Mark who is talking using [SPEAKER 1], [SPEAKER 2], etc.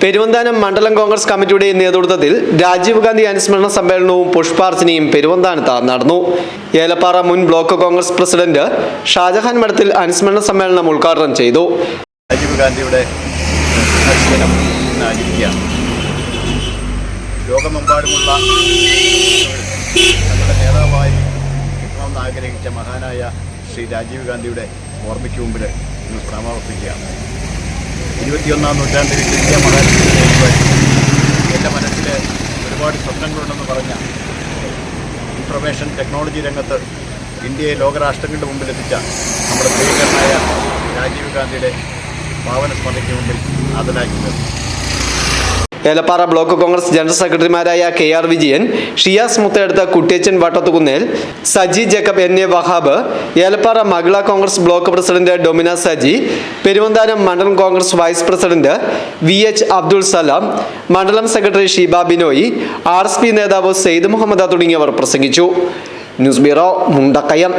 [SPEAKER 1] പെരുവന്താനം മണ്ഡലം കോൺഗ്രസ് കമ്മിറ്റിയുടെ നേതൃത്വത്തിൽ രാജീവ് ഗാന്ധി അനുസ്മരണ സമ്മേളനവും പുഷ്പാർച്ചനയും പെരുവന്താനത്ത് നടന്നു. ഏലപ്പാറ മുൻ ബ്ലോക്ക് കോൺഗ്രസ് പ്രസിഡന്റ് ഷാജഹാൻ മഠത്തിൽ അനുസ്മരണ സമ്മേളനം ഉദ്ഘാടനം ചെയ്തു.
[SPEAKER 2] രാജീവ് ഗാന്ധിയുടെ ലോകമെമ്പാടുമുള്ള നമ്മുടെ നേതാവായി ആഗ്രഹിച്ച മഹാനായ ശ്രീ രാജീവ് ഗാന്ധിയുടെ ഓർമ്മയ്ക്ക് മുമ്പിൽ ഇരുപത്തിയൊന്നാം നൂറ്റാണ്ടിൽ ഇന്ത്യ മഹാരാഷ്ട്രയിലേക്ക് എന്റെ മനസ്സിൽ ഒരുപാട് സ്വപ്നങ്ങളുണ്ടെന്ന് പറഞ്ഞ ഇൻഫർമേഷൻ ടെക്നോളജി രംഗത്ത് ഇന്ത്യയെ ലോകരാഷ്ട്രങ്ങളുടെ മുമ്പിൽ എത്തിച്ച നമ്മുടെ പ്രിയങ്കരനായ രാജീവ് ഗാന്ധിയുടെ പാവന സ്മരണയ്ക്ക് മുമ്പിൽ ആദരാക്കുന്നത്
[SPEAKER 1] ഏലപ്പാറ ബ്ലോക്ക് കോൺഗ്രസ് ജനറൽ സെക്രട്ടറിമാരായ K R Vijayan Shiyas മുത്തയെടുത്ത Kuttiyachan Vattathukunnil Saji Jacob N A Wahab Elappara Mahila Congress block president Domina Saji Peruvanthanam മണ്ഡലം Congress vice president V H Abdul Salam മണ്ഡലം secretary Sheeba Binoy R S P നേതാവ് സെയ്ദ് മുഹമ്മദ തുടങ്ങിയവർ പ്രസംഗിച്ചു. News bureau Mundakayam.